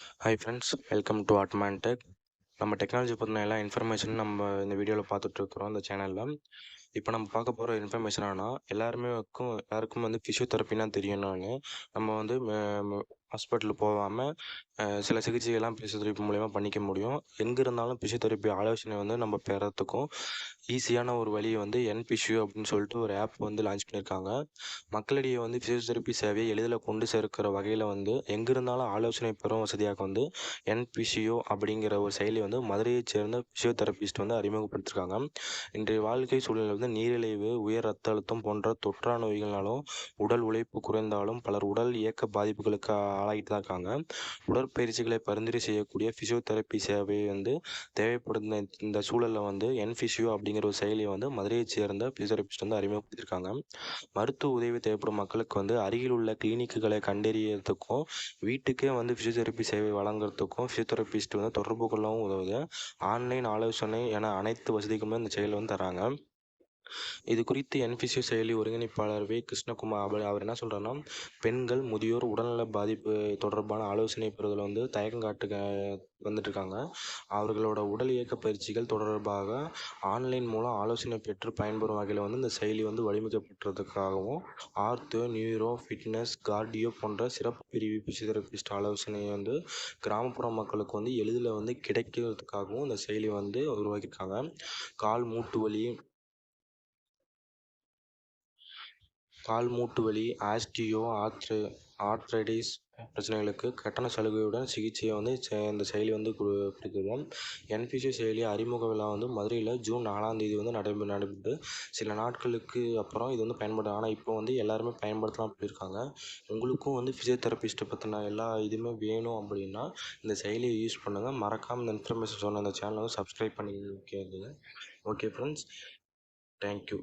Hi friends welcome to Admon tech நம்ம technology பற்றின எல்லா இன்ஃபர்மேஷனும் நம்ம இந்த வீடியோவில் பார்த்துட்ருக்குறோம் இந்த சேனலில் இப்போ நம்ம பார்க்க போகிற இன்ஃபர்மேஷன் ஆனால் எல்லாருமேக்கும் எல்லாருக்கும் வந்து ஃபிசியோதெரப்பின்னா தெரியும் நான். நம்ம வந்து ஹாஸ்பிட்டல் போகாமல் சில சிகிச்சைகள்லாம் ஃபிசியோதெரப்பி மூலயமா பண்ணிக்க முடியும். எங்கே இருந்தாலும் ஃபிசியோதெரப்பி ஆலோசனை வந்து நம்ம பெறத்துக்கும் ஈஸியான ஒரு வழியை வந்து என்பிசியோ அப்படின்னு சொல்லிட்டு ஒரு ஆப் வந்து லான்ச் பண்ணியிருக்காங்க மக்களிடையே வந்து ஃபிசியோதெரப்பி சேவையை எளிதில் கொண்டு சேர்க்கிற வகையில் வந்து எங்கே இருந்தாலும் ஆலோசனை பெறும் வசதியாக வந்து என்பிசியோ அப்படிங்கிற ஒரு செயலி வந்து மதுரையைச் சேர்ந்த ஃபிசியோதெரபிஸ்ட் வந்து அறிமுகப்படுத்திருக்காங்க. இன்றைய வாழ்க்கை சூழ்நிலை வந்து நீரிழிவு உயர் ரத்த அழுத்தம் போன்ற தொற்றா நோய்கள்னாலும் உடல் உழைப்பு குறைந்தாலும் பலர் உடல் இயக்க பாதிப்புகளுக்கு ஆளாகிட்டு தான் இருக்காங்க. உடற்பயிற்சிகளை பரிந்துரை செய்யக்கூடிய ஃபிசியோதெரப்பி சேவை வந்து தேவைப்படும் இந்த- இந்த சூழலில் வந்து என்ஃபிசியோ அப்படிங்கிற ஒரு செயலியை வந்து மதுரையைச் சேர்ந்த ஃபிசியோதெரபிஸ்ட் வந்து அறிமுகப்படுத்தியிருக்காங்க. மருத்துவ உதவி தேவைப்படும் மக்களுக்கு வந்து அருகில் உள்ள கிளினிக்குகளை கண்டறியறதுக்கும் வீட்டுக்கே வந்து ஃபிசியோதெரப்பி சேவை வழங்குறதுக்கும் ஃபிசியோதெரபிஸ்ட் வந்து தொடர்பு கொள்ளவும் உதவுது. ஆன்லைன் ஆலோசனை என அனைத்து வசதிகளுமே இந்த செயல் வந்து தராங்க. இது குறித்து என்பிசி செயலி ஒருங்கிணைப்பாளர் வே. கிருஷ்ணகுமார் அவர் அவர் என்ன சொல்கிறாருன்னா பெண்கள் முதியோர் உடல்நல பாதிப்பு தொடர்பான ஆலோசனை பெறுதல் வந்து தயக்கம் காட்டுக வந்துட்டுருக்காங்க அவர்களோட உடல் இயக்க பயிற்சிகள் தொடர்பாக ஆன்லைன் மூலம் ஆலோசனை பெற்று பயன்பெறும் வகையில் வந்து இந்த செயலி வந்து வடிவமைக்கப்பட்டதுக்காகவும் ஆர்த்தோ நியூரோ ஃபிட்னஸ் கார்டியோ போன்ற சிறப்பு பிரிவு பிசியோதெரபிஸ்ட் ஆலோசனை வந்து கிராமப்புற மக்களுக்கு வந்து எளிதில் வந்து கிடைக்கிறதுக்காகவும் இந்த செயலி வந்து உருவாக்கியிருக்காங்க. கால் மூட்டு வலி கால் மூட்டு வலி ஆஸ்டியோ ஆத்ர ஆர்த்ரைடிஸ் பிரச்சனைகளுக்கு கட்டண சலுகையுடன் சிகிச்சையை வந்து செ- இந்த செயலி வந்து கு கொடுக்குது என்பிசி செயலி அறிமுக விழா வந்து மதுரையில் ஜூன் நாலாம் தேதி வந்து நடைபெ நடைபெற்று சில நாட்களுக்கு அப்புறம் இது வந்து பயன்படுது ஆனால் இப்போ வந்து எல்லாருமே பயன்படுத்தலாம் சொல்லியிருக்காங்க உங்களுக்கும் வந்து ஃபிசியோதெரபிஸ்ட்டை பற்றின எல்லா இதுவுமே வேணும் அப்படின்னா இந்த செயலியை யூஸ் பண்ணுங்கள் மறக்காமல் இந்த இன்ஃபர்மேஷன் சொன்ன அந்த சேனலை வந்து சப்ஸ்கிரைப் பண்ணி கேளுங்க ஓகே ஃப்ரெண்ட்ஸ் தேங்க்யூ